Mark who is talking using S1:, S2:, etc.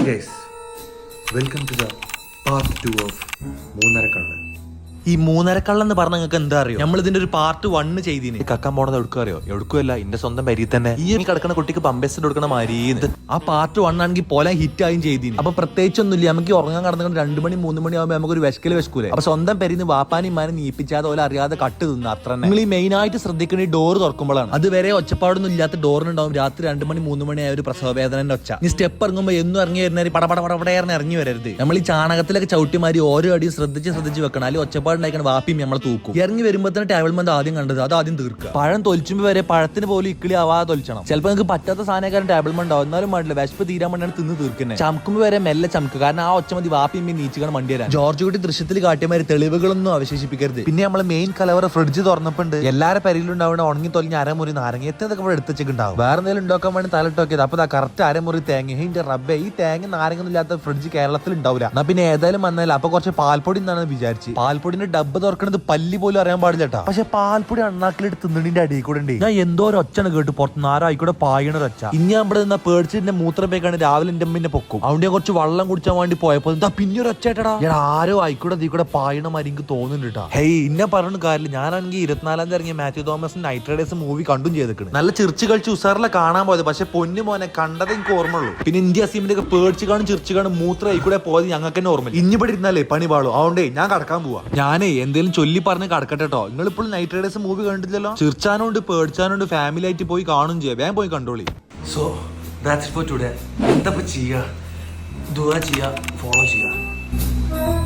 S1: Hi guys welcome to the part two of മൂന്നര കള്ളൻ
S2: ഈ മൂന്നരക്കള്ള എന്ന് പറഞ്ഞ നിങ്ങൾക്ക് എന്താ അറിയോ? നമ്മൾ ഇതിന്റെ ഒരു പാർട്ട് വണ്ണ് ചെയ്തിന്.
S3: കക്കാൻ പോണത് എവിടുക്കും അറിയോ? എവിടുക്കുമല്ല എന്റെ സ്വന്തം പരി തന്നെ.
S2: ഈ കിടക്കുന്ന കുട്ടിക്ക് പമ്പേസ് കൊടുക്കണ മാരി ആ പാർട്ട് വൺ ആണെങ്കിൽ പോലെ ഹിറ്റ് ആയും ചെയ്തിന്. അപ്പൊ പ്രത്യേകിച്ചൊന്നുമില്ല നമുക്ക് ഉറങ്ങാൻ കടന്നു രണ്ട് മണി മൂന്ന് മണി ആകുമ്പോൾ നമുക്ക് ഒരു വിശക്കൽ വിശക്കൂലേ? അപ്പൊ സ്വന്തം പെരിന്ന് വാപ്പാനും മാനും നീപ്പിച്ചാതെ പോലെ അറിയാതെ കട്ട് തിന്ന അത്ര നിങ്ങൾ ഈ മെയിൻ ആയിട്ട് ശ്രദ്ധിക്കുന്ന ഈ ഡോർ തുറക്കുമ്പോഴാണ്. അതുവരെ ഒച്ചപ്പാടൊന്നും ഇല്ലാത്ത ഡോറിനുണ്ടാവും രാത്രി രണ്ട് മണി മൂന്ന് മണി ആയ ഒരു പ്രസവ വേദനന്റെ ഒച്ച. ഈ സ്റ്റെപ്പ് ഇറങ്ങുമ്പോൾ എന്നും ഇറങ്ങി വരുന്ന പടപട പടപടയറിന് ഇറങ്ങി വരരുത്. നമ്മൾ ഈ ചാണകത്തിലൊക്കെ ചവിട്ടിമാരി ഓരോ അടിയും ശ്രദ്ധിച്ച് ശ്രദ്ധിച്ച് വെക്കണം. അല്ലെങ്കിൽ ഒച്ചപ്പാടുണ്ടായിരിക്കണം വാപ്പിയും നമ്മളെ തൂക്കും. ഇറങ്ങി വരുമ്പോൾ തന്നെ ടേബിൾ മന്ത് ആദ്യം കണ്ടത്? അത് ആദ്യം തീർക്കുക പഴം തൊലിച്ചുമ്പോ വരെ പഴത്തിന് പോലും ഇക്കിളി ആവാതെ തൊലിച്ചണം. ചിലപ്പോൾ നിങ്ങൾക്ക് പറ്റാത്ത സാധനക്കാരൻ ടേബിൾ മണ്ടാവും എന്നാലും വേണ്ടില്ല വിശപ്പ് തീരാൻ വേണ്ടിയാണ് തിന്ന് തീർക്കുന്നത് ചമക്കുമ്പോ വരെ മെല്ലെ ചമക്കുക കാരണം ആ ഒച്ചമതി വാപ്പിയും നീച്ചുകാണ് മണ്ടി വരാൻ. ജോർജ് കുട്ടി ദൃശ്യത്തിൽ കാട്ടിയമാര് തെളിവുകളൊന്നും അവശേഷിപ്പിക്കരുത്.
S3: പിന്നെ നമ്മളെ മെയിൻ കലവറ ഫ്രിഡ്ജ് തുറന്നപ്പോണ്ട് എല്ലാരെ പെരിയിലുണ്ടാവുന്ന ഉണങ്ങി തൊലിഞ്ഞ അരമുറി നാരങ്ങ എത്തതൊക്കെ ഇവിടെ എടുത്തുണ്ടാവും വേറെ എന്തെങ്കിലും ഉണ്ടാക്കാൻ വേണ്ടി തലട്ടോക്കിയത് അപ്പൊ കറക്റ്റ് അരമുറി തേങ്ങ. ഇതിന്റെ റബ്ബെ ഈ തേങ്ങ നാരങ്ങ ഇല്ലാത്ത ഫ്രിഡ്ജ് കേരളത്തിൽ ഉണ്ടാവില്ല എന്നാ പിന്നെ ഏതായാലും വന്നാലും. അപ്പൊ കുറച്ച് പാൽപ്പൊടി എന്നാണ് വിചാരിച്ച്. പാൽപ്പൊടിന്റെ ഡബ്ബ് തുറക്കണത് പല്ലി പോലും അറിയാൻ പാടില്ല കേട്ടാ പക്ഷെ പാൽപ്പൊടി അണ്ണാക്കിലെടുത്ത് തിന്നണിന്റെ അടിയിൽ കൂടെ ഉണ്ട്. ഞാൻ എന്തോ ഒരു ഒച്ചാണ് കേട്ടു പുറത്തുനിന്ന് ആരായിക്കൂടെ പായണ ഒച്ച. ഇനി ഞാൻ ഇവിടെ നിന്ന പേടിച്ചിന്റെ മൂത്രപ്പേക്കാണ് രാവിലെ എന്റെ അമ്മ പൊക്കും. അവിടെ ഞാൻ കുറച്ച് വെള്ളം കുടിച്ചാൻ വേണ്ടി പോയപ്പോ എന്താ പിന്നെ ഒരു ഒച്ചേട്ടാ ഞാൻ ആരോ ആയിക്കൂടെ അതീ കൂടെ പായണ മരിക്ക് തോന്നുന്നുണ്ട് ഹേയ് ഇന്നെ പറഞ്ഞ കാര്യമില്ല. ഞാനാണെങ്കിൽ ഇരുപത്തിനാലാം തീയതി ഇറങ്ങിയ Mathew Thomas Night Riders movie കണ്ടും ചെയ്തിട്ടുണ്ട് നല്ല ചിരിച്ചു കളിച്ച് ഉസാറിലെ കാണാൻ പോയത്. പക്ഷെ പൊന്നു മോനെ കണ്ടത് എനിക്ക് ഓർമ്മയുള്ളൂ. പിന്നെ ഇന്ത്യ സീമിന്റെ ഒക്കെ പേടിച്ചു കാണും ചിരിച്ചു കാണും മൂത്രം ആയിക്കൂടെ പോയത് ഞങ്ങൾക്ക് തന്നെ ഓർമ്മ ഇനി ഇവിടെ ഇരുന്നാലേ പണി പാളു. അതുകൊണ്ടേ ഞാൻ കടക്കാൻ പോവാ. ഞാനേ എന്തേലും ചൊല്ലി പറഞ്ഞ് കടക്കട്ടെ കേട്ടോ നിങ്ങൾ ഇപ്പോൾ നൈറ്റ് റൈഡേഴ്സ് മൂവി കണ്ടില്ലല്ലോ ചിർച്ചാനുണ്ട് പേടിച്ചാനുണ്ട് ഫാമിലി ആയിട്ട് പോയി കാണും ചെയ്യാം. വേഗം പോയി കണ്ടോളി.
S1: സോ ദാറ്റ്സ് ഫോർ ടുഡേ എന്താ ചെയ്യുക ദുവാ ചെയ്യുക ഫോളോ ചെയ്യുക